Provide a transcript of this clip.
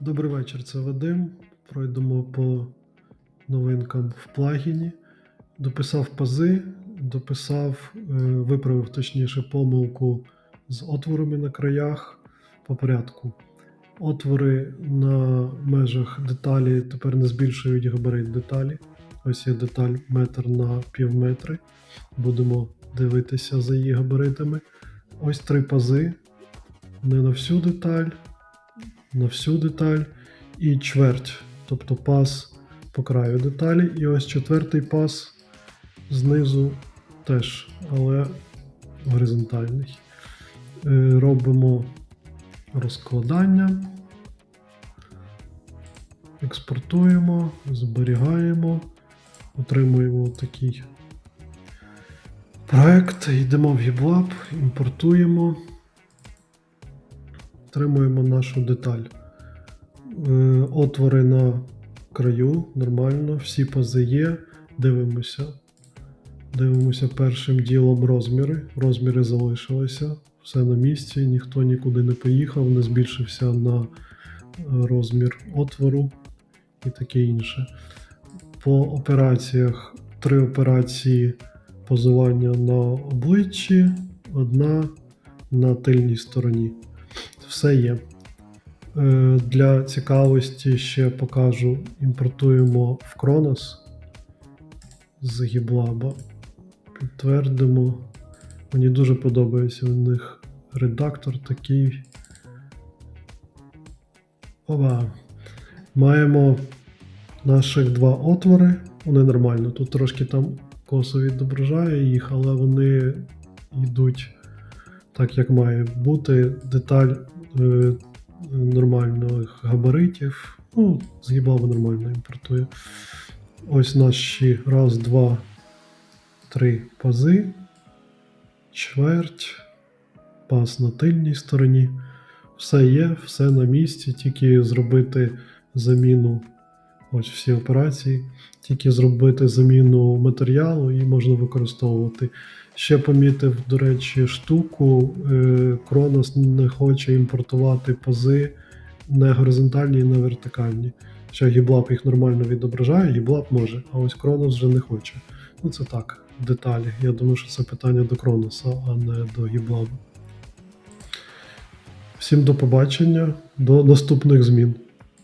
Добрий вечір, це Вадим. Пройдемо по новинкам в плагіні. Дописав пази, дописав, е, виправив точніше помилку з отворами на краях по порядку. Отвори на межах деталі тепер не збільшують габарит деталі. Ось є деталь метр на пів метри. Будемо дивитися за її габаритами. Ось три пази. Не на всю деталь, на всю деталь і чверть, тобто пас по краю деталі. І ось четвертий пас знизу теж, але горизонтальний. Е, Робимо розкладання, експортуємо, зберігаємо, отримуємо такий проект. Йдемо в GitLab, імпортуємо. Отримуємо нашу деталь. Е, Отвори на краю, нормально, всі пази є. Дивимося. Дивимося першим ділом розміри. Розміри залишилися. Все на місці, ніхто нікуди не поїхав, не збільшився на е, розмір отвору і таке інше. По операціях три операції позування на обличчі, одна на тильній стороні. Все є. Е, Для цікавості ще покажу. Імпортуємо в Kronos з GitLab. Підтвердимо. Мені дуже подобається у них редактор такий. Ова. Маємо наших два отвори. Вони нормально. Тут трошки там косо відображає їх, але вони йдуть так, як має бути. Деталь нормальних габаритів. Ну, з нормально імпортує. Ось наші раз, два, три пази. Чверть. Пас на тильній стороні. Все є, все на місці, тільки зробити заміну. Ось всі операції. Тільки зробити заміну матеріалу і можна використовувати. Ще помітив, до речі, штуку. е, Kronos не хоче імпортувати пази не горизонтальні і не вертикальні. Ще GitLab їх нормально відображає, GitLab може, а ось Kronos вже не хоче. Ну це так, деталі. Я думаю, що це питання до Kronos, а не до GitLab. Всім до побачення, до наступних змін.